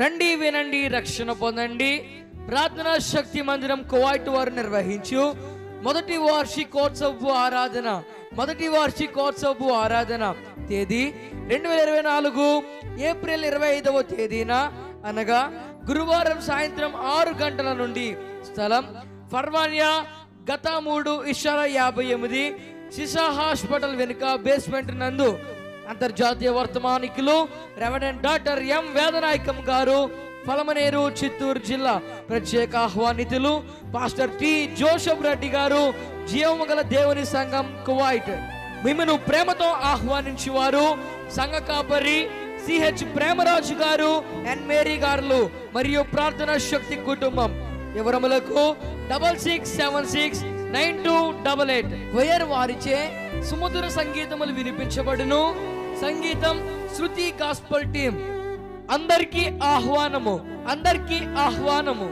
రండి వినండి రక్షణ పొందండి. ప్రార్థనా శక్తి మందిరం కువైట్ వారు నిర్వహించు. మొదటి వార్షికోత్సవ ఆరాధన మొదటి వార్షికోత్సవ ఆరాధన తేదీ రెండు వేల ఇరవై నాలుగు ఏప్రిల్ ఇరవై ఐదవ తేదీన. అనగా గురువారం సాయంత్రం ఆరు గంటల నుండి స్థలం ఫర్మానియా గత మూడు ఇషారా యాభై ఎనిమిది సిసా హాస్పిటల్ వెనుక బేస్మెంట్ నందు. అంతర్జాతీయ వర్తమానికులు రెవడెంట్ డాక్టర్ ఎం వేదనాయకం గారు పలమనేరు చిత్తూరు జిల్లా ప్రత్యేక ఆహ్వానితులు పాస్టర్ టి జోసఫ్ రెడ్డి గారు జీవమగల దేవుని సంఘం కువైట్. మిమ్మను ప్రేమతో ఆహ్వానించి వారు సంఘ కాపరి సిహెచ్ ప్రేమరాజు గారు ఎన్ మేరీ గారు మరియు ప్రార్థనా శక్తి కుటుంబం. వివరములకు double six seven six nine two double eight. Wire వారిచే సుమధుర సంగీతములు వినిపించబడును. సంగీతం శృతి గాస్పల్ టీం అందరికీ ఆహ్వానము. అందరికీ ఆహ్వానము.